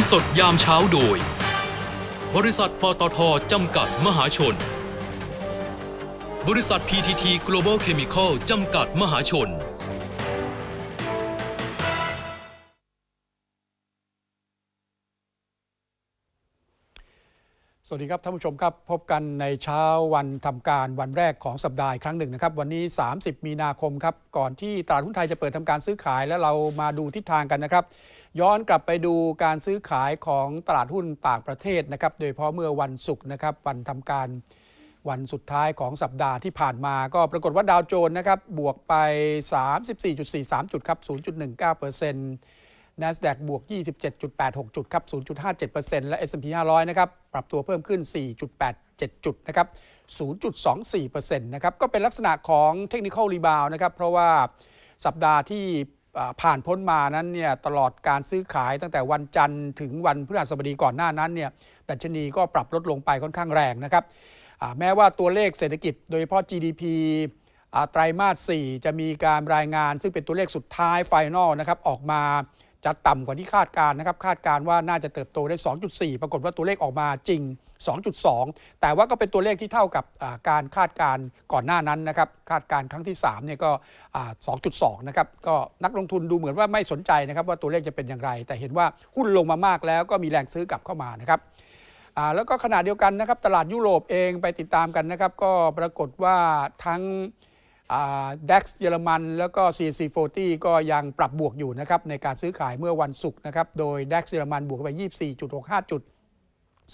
ำสดยามเช้าโดย บริษัทปตทจำกัดมหาชน บริษัท PTT Global Chemical จำกัดมหาชน สวัสดีครับท่านผู้ชมครับพบกันในเช้าวันทำการวันแรกของสัปดาห์ครั้งหนึ่งนะครับ วันนี้ 30 มีนาคมครับก่อนที่ตลาดหุ้นไทยจะเปิดทำการซื้อขายแล้วเรามาดูทิศทางกันนะครับ ย้อนกลับไปดูการซื้อขายของตลาดหุ้นต่างประเทศนะครับ โดยเฉพาะเมื่อวันศุกร์นะครับวันทำการวันสุดท้ายของสัปดาห์ที่ผ่านมา ก็ปรากฏว่าดาวโจนส์นะครับบวกไป 34.43 จุดครับ0.19% NASDAQ บวก 27.86 จุดครับ 0.57%และ S&P 500 นะครับ ปรับตัวเพิ่มขึ้น 4.87 จุดนะครับ 0.24%นะครับ ก็เป็นลักษณะของเทคนิคอลรีบาวนะครับ เพราะว่าสัปดาห์ที่ผ่านพ้นมานั้นเนี่ยตลอดการซื้อขายตั้งแต่วันจันทร์ถึงวันพฤหัสบดีก่อนหน้านั้นเนี่ยดัชนีก็ปรับลดลงไปค่อนข้างแรงนะครับแม้ว่าตัวเลขเศรษฐกิจโดยเฉพาะ GDP ไตรมาส 4 จะมีการรายงานซึ่งเป็นตัวเลขสุดท้ายไฟนอลนะครับออกมา จะต่ำกว่าที่คาดการนะครับคาดการว่าน่าจะเติบโตได้ 2.4 ปรากฏว่าตัวเลขออกมาจริง 2.2 แต่ว่าก็เป็นตัวเลขที่เท่ากับการคาดการก่อนหน้านั้นนะครับคาดการครั้งที่3เนี่ยก็2.2 นะครับก็นักลงทุนดูเหมือนว่าไม่สนใจนะครับว่าตัวเลขจะเป็นอย่างไร แต่เห็นว่าหุ้นลงมามากแล้วก็มีแรงซื้อกลับเข้ามานะครับแล้วก็ขณะเดียวกันนะครับตลาดยุโรปเองไปติดตามกันนะครับก็ปรากฏว่าทั้ง ดัคเยอรมันแล้วก็ CC40 ก็ยังปรับบวกอยู่นะครับในการซื้อขายเมื่อวันศุกร์นะครับ โดยดัคเยอรมันบวกไป 24.65 จุด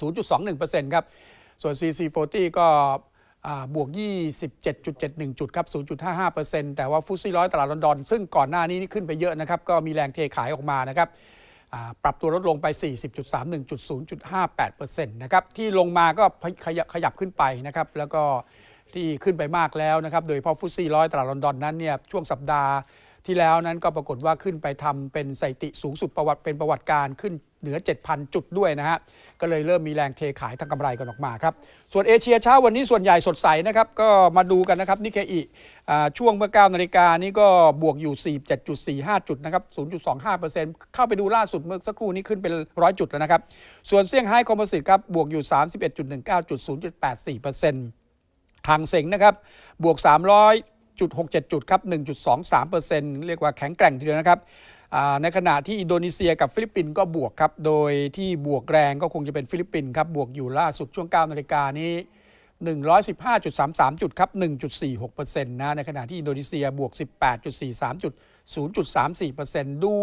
0.21%ครับ ส่วน CC40 ก็อ่าบวก 27.71 จุดครับ 0.55%แต่ว่าฟุตซี่ร้อยตลาดลอนดอน ซึ่งก่อนหน้านี้นี่ขึ้นไปเยอะนะครับ ก็มีแรงเทขายออกมานะครับปรับตัวลดลงไป 40.31.0.58%นะครับ ที่ลงมาก็ขยับขยับขึ้นไปนะครับ แล้วก็ ที่ขึ้นไปมากแล้วนะครับ โดยเฉพาะฟุตซี่ร้อยตลาดลอนดอนนั้นเนี่ยช่วงสัปดาห์ที่แล้วนั้นก็ปรากฏว่าขึ้นไปทำเป็นสถิติสูงสุดประวัติเป็นประวัติการขึ้นเหนือ 7,000 จุดด้วยนะฮะ ก็เลยเริ่มมีแรงเทขายทางกำไรกันออกมาครับ ส่วนเอเชียเช้าวันนี้ส่วนใหญ่สดใสนะครับ ก็มาดูกันนะครับนิเคอิอ่าช่วงเมื่อ9นาฬิกานี้ก็บวกอยู่ 47.45 จุดนะครับ 0.25%เข้าไปดูล่าสุดเมื่อสักครู่นี้ขึ้นเป็น 100 จุดแล้วนะครับ ส่วนเซี่ยงไฮ้คอมโพสิตครับบวกอยู่ 31.19จุด0.84% ทางเซ็งนะครับ บวก 300.67 จุดครับ 1.23%เรียกว่าแข็งแกร่งทีเดียวนะครับในขณะที่อินโดนีเซียกับฟิลิปปินส์ก็บวกครับ โดยที่บวกแรงก็คงจะเป็นฟิลิปปินส์ครับ บวกอยู่ล่าสุดช่วง 9 นาฬิกานี้ 115.33 จุดครับ 1.46%นะในขณะที่อินโดนีเซียบวก 18.43 จุด 0.34%ดู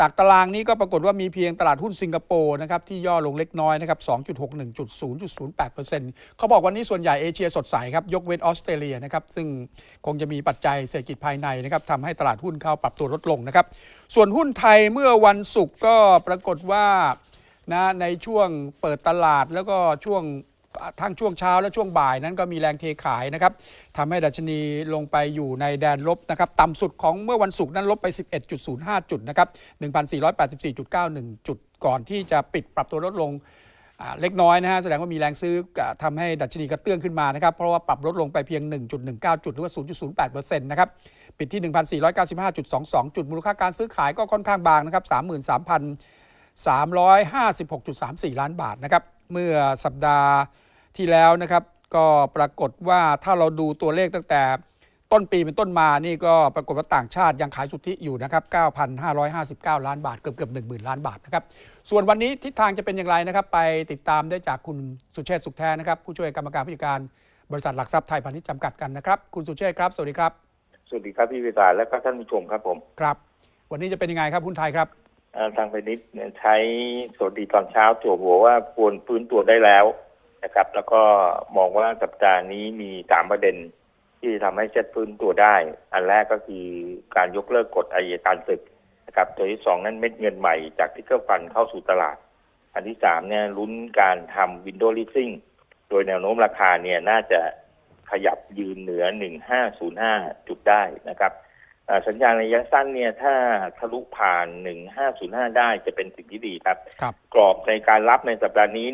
จากตารางนี้ก็ปรากฏว่ามีเพียงตลาดหุ้นสิงคโปร์นะครับที่ย่อลงเล็กน้อยนะครับ 2.61จุด0.08%เขาบอกวันนี้ส่วนใหญ่เอเชียสดใสครับ ยกเว้นออสเตรเลียนะครับ ซึ่งคงจะมีปัจจัยเศรษฐกิจภายในนะครับทำให้ตลาดหุ้นเข้าปรับตัวลดลงนะครับ ส่วนหุ้นไทยเมื่อวันศุกร์ก็ปรากฏว่านะในช่วงเปิดตลาดแล้วก็ช่วง ทั้งช่วงเช้าและช่วงบ่ายนั้นก็มีแรงเทขายนะครับทำให้ดัชนีลงไปอยู่ในแดนลบนะครับต่ำสุดของเมื่อวันศุกร์นั้นลบไป 11.05 จุดนะครับ 1,484.91 จุดก่อนที่จะปิดปรับตัวลดลงเล็กน้อยนะฮะแสดงว่ามีแรงซื้ออ่าทำให้ดัชนีกระเตื้องขึ้นมานะครับ เพราะว่าปรับลดลงไปเพียง 1.19 จุด หรือว่า 0.08%นะครับปิดที่ 1,495.22 จุด มูลค่าการซื้อขายก็ค่อนข้างบางนะครับ 33,356.34 ล้านบาทนะครับ เมื่อสัปดาห์ ที่แล้วนะครับ ก็ปรากฏว่าถ้าเราดูตัวเลขตั้งแต่ต้นปีเป็นต้นมานี่ก็ปรากฏว่าต่างชาติยังขายสุทธิอยู่นะครับ 9,559 ล้านบาท เกือบเกือบ10,000 ล้านบาทนะครับ ส่วนวันนี้ทิศทางจะเป็นอย่างไรนะครับ ไปติดตามได้จากคุณสุเชษฐ์สุขแท้นะครับ ผู้ช่วยกรรมการผู้จัดการบริษัทหลักทรัพย์ไทยพาณิชย์จำกัดกันนะครับ คุณสุเชษฐ์ครับ สวัสดีครับ สวัสดีครับพี่วิสารและก็ท่านผู้ชมครับผม ครับ วันนี้จะเป็นยังไงครับหุ้นไทยครับเอ่อทางพาณิชย์เนี่ยใช้สวัสดีตอนเช้าจั่วหัวว่าควรฟื้นตัวได้แล้ว นะครับ แล้วก็มองว่าสัปดาห์นี้มีสามประเด็นที่ทำให้เซ็ตฟื้นตัวได้ อันแรกก็คือการยกเลิกกฎอายการศึกนะครับตัวที่สองนั้นเม็ดเงินใหม่จากทิกเกอร์ฟันเข้าสู่ตลาด อันที่สามเนี่ยลุ้นการทำวินโดว์ลิซิ่งโดยแนวโน้มราคาเนี่ยน่าจะขยับยืนเหนือ 1505 จุดได้นะครับอ่าสัญญาณระยะสั้นเนี่ยถ้าทะลุผ่าน 1505 ได้จะเป็นสิ่งที่ดีครับครับกรอบในการรับในสัปดาห์นี้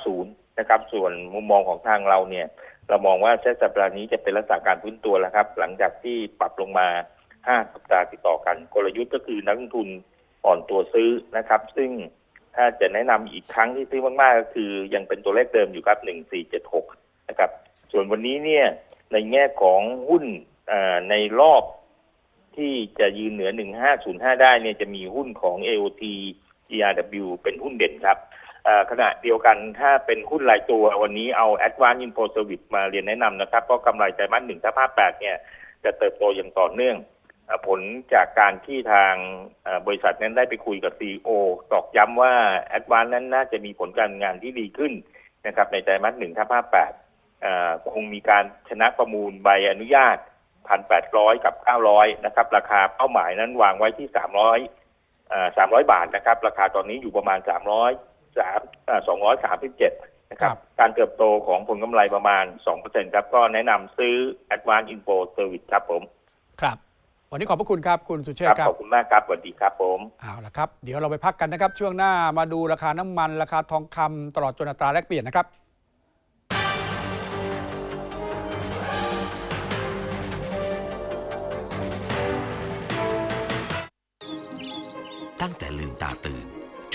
1490 นะครับ ส่วนมุมมองของทางเราเนี่ย เรามองว่าเซตสัปดาห์นี้จะเป็นลักษณะการพื้นตัวแล้วครับ หลังจากที่ปรับลงมา5สัปดาห์ติดต่อกัน กลยุทธ์ก็คือนักลงทุนอ่อนตัวซื้อนะครับ ซึ่งถ้าจะแนะนำอีกครั้งที่ซื้อมากๆก็คือยังเป็นตัวเลขเดิมอยู่ครับหนึ่งสี่เจ็ดหกนะครับ ส่วนวันนี้เนี่ยในแง่ของหุ้นในรอบที่จะยืนเหนือ 1505 ได้เนี่ยจะมีหุ้นของ AOT ERW เป็นหุ้นเด่นครับ ขณะเดียวกันถ้าเป็นหุ้นรายตัววันนี้เอา Advanced Info Service มาเรียนแนะนำนะครับ ก็กำไรไตรมาสหนึ่งถ้าภาคแปดเนี่ยจะเติบโตอย่างต่อเนื่องผลจากการที่ทางบริษัทนั้นได้ไปคุยกับ CEO ตอกย้ำว่า Advanced นั้นน่าจะมีผลการงานที่ดีขึ้นนะครับในไตรมาสหนึ่งถ้าภาคแปดคงมีการชนะประมูลใบอนุญาต 1,800 กับ 900 นะครับ ราคาเป้าหมายนั้นวางไว้ที่ 300เอ่อ300 บาทนะครับ ราคาตอนนี้อยู่ประมาณ 300 3เอ่อ237นะครับครับ การเติบโตของผลกำไรประมาณ2%ครับ ก็แนะนำซื้อ Advanced Info Service ครับผม ครับ วันนี้ขอบพระคุณครับ คุณสุเชคษรับฐ์ครัขบอบคุณมากครับ สวัสดีครับผม เอาละครับ เดี๋ยวเราไปพักกันนะครับ ช่วงหน้ามาดูราคาน้ำมัน ราคาทองคำตลอดจนอัตราแลกเปลี่ยนนะครับ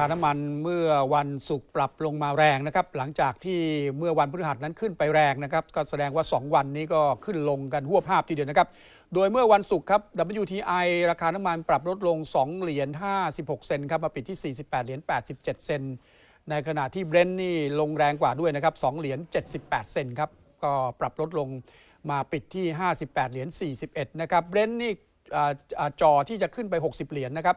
าคาน้ำมันเมื่อวันศุกร์ปรับลงมาแรงนะครับ หลังจากที่เมื่อวันพฤหัสนั้นขึ้นไปแรงนะครับ ก็แสดงว่า 2 วันนี้ก็ขึ้นลงกันหัวภาพทีเดียวนะครับ โดยเมื่อวันศุกร์ครับ WTI ราคาน้ำมันปรับลดลง 2 เหรียญ56 เซนครับ มาปิดที่ 48 เหรียญ87 เซนในขณะที่เบรนท์นี่ลงแรงกว่าด้วยนะครับ 2 เหรียญ78 เซนครับ ก็ปรับลดลงมาปิดที่ 58 เหรียญ41 นะครับ เบรนท์นี่ จอที่จะขึ้นไป 60 เหรียญนะครับ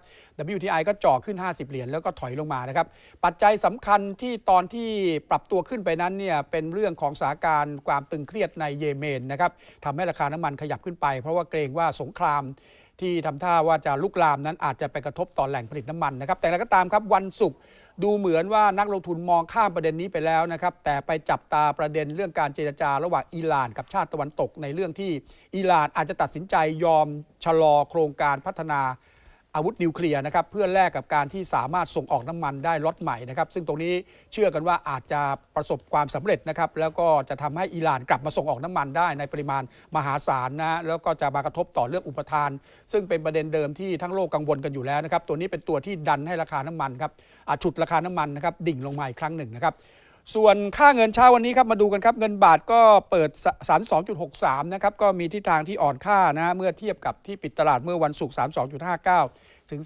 WTI ก็จ่อขึ้น 50 เหรียญแล้วก็ถอยลงมานะครับ ปัจจัยสำคัญที่ตอนที่ปรับตัวขึ้นไปนั้นเนี่ยเป็นเรื่องของสถานการณ์ความตึงเครียดในเยเมนนะครับทำให้ราคาน้ำมันขยับขึ้นไป เพราะว่าเกรงว่าสงคราม ที่ทำท่าว่าจะลุกลามนั้นอาจจะไปกระทบต่อแหล่งผลิตน้ำมันนะครับ แต่เราก็ตามครับวันศุกร์ดูเหมือนว่านักลงทุนมองข้ามประเด็นนี้ไปแล้วนะครับ แต่ไปจับตาประเด็นเรื่องการเจรจาระหว่างอิหร่านกับชาติตะวันตกในเรื่องที่อิหร่านอาจจะตัดสินใจยอมชะลอโครงการพัฒนา อาวุธนิวเคลียร์นะครับเพื่อแลกกับการที่สามารถส่งออกน้ำมันได้ล็อตใหม่นะครับซึ่งตรงนี้เชื่อกันว่าอาจจะประสบความสำเร็จนะครับแล้วก็จะทำให้อิหร่านกลับมาส่งออกน้ำมันได้ในปริมาณมหาศาลนะแล้วก็จะมากระทบต่อเรื่องอุปทาน ซึ่งเป็นประเด็นเดิมที่ทั้งโลกกังวลกันอยู่แล้วนะครับตัวนี้เป็นตัวที่ดันให้ราคาน้ำมันครับอาจฉุดราคาน้ำมันนะครับดิ่งลงมาอีกครั้งหนึ่งนะครับ ส่วนค่าเงินเช้าวันนี้ครับมาดูกันครับเงินบาทก็เปิด 32.63 นะครับก็มีทิศทางที่อ่อนค่านะเมื่อเทียบกับที่ปิดตลาดเมื่อวันศุกร์ 32.59 ถึง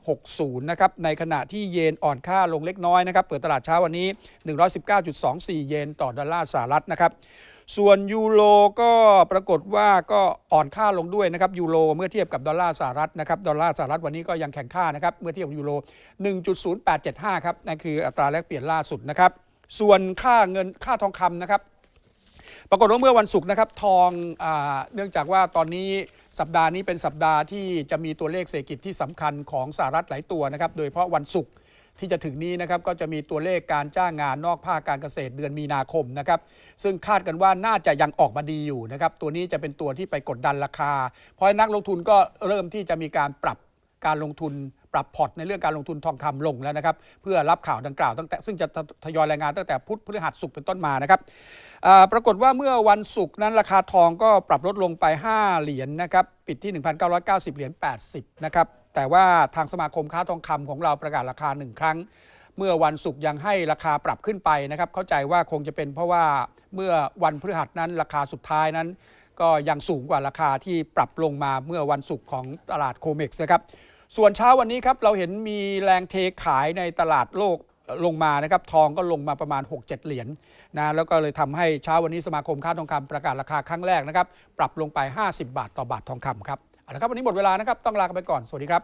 32.60 นะครับในขณะที่เยนอ่อนค่าลงเล็กน้อยนะครับเปิดตลาดเช้าวันนี้ 119.24 เยนต่อดอลลาร์สหรัฐนะครับส่วนยูโรก็ปรากฏว่าก็อ่อนค่าลงด้วยนะครับยูโรเมื่อเทียบกับดอลลาร์สหรัฐนะครับดอลลาร์สหรัฐวันนี้ก็ยังแข็งค่านะครับเมื่อเทียบกับยูโร 1.0875 ครับนั่นคืออัตราแลกเปลี่ยนล่าสุดนะครับ ส่วนค่าเงินค่าทองคำนะครับ ปรากฏว่าเมื่อวันศุกร์นะครับทองอเนื่องจากว่าตอนนี้สัปดาห์นี้เป็นสัปดาห์ที่จะมีตัวเลขเศรษฐกิจที่สำคัญของสหรัฐหลายตัวนะครับ โดยเฉพาะวันศุกร์ที่จะถึงนี้นะครับก็จะมีตัวเลขการจ้างงานนอกภาคการเกษตรเดือนมีนาคมนะครับซึ่งคาดกันว่าน่าจะยังออกมาดีอยู่นะครับตัวนี้จะเป็นตัวที่ไปกดดันราคา เพราะนักลงทุนก็เริ่มที่จะมีการปรับ การลงทุนปรับพอร์ตในเรื่องการลงทุนทองคำลงแล้วนะครับ เพื่อรับข่าวดังกล่าวตั้งแต่ซึ่งจะทยอยรายงานตั้งแต่พุธพฤหัสศุกร์เป็นต้นมานะครับปรากฏว่าเมื่อวันศุกร์นั้นราคาทองก็ปรับลดลงไป 5 เหรียญนะครับปิดที่ 1,990 เหรียญ80 นะครับ แต่ว่าทางสมาคมค้าทองคำของเราประกาศราคาหนึ่งครั้ง เมื่อวันศุกร์ยังให้ราคาปรับขึ้นไปนะครับเข้าใจว่าคงจะเป็นเพราะว่าเมื่อวันพฤหัสนั้นราคาสุดท้ายนั้นก็ยังสูงกว่าราคาที่ปรับลงมาเมื่อวันศุกร์ของตลาดโคเม็กซ์นะครับ ส่วนเช้าวันนี้ครับเราเห็นมีแรงเทขายในตลาดโลกลงมานะครับทองก็ลงมาประมาณ 6-7 เหรียญนะแล้วก็เลยทำให้เช้าวันนี้สมาคมค้าทองคำประกาศราคาครั้งแรกนะครับ ปรับลงไป 50 บาทต่อบาททองคำครับเอาละครับวันนี้หมดเวลานะครับต้องลากันไปก่อนสวัสดีครับ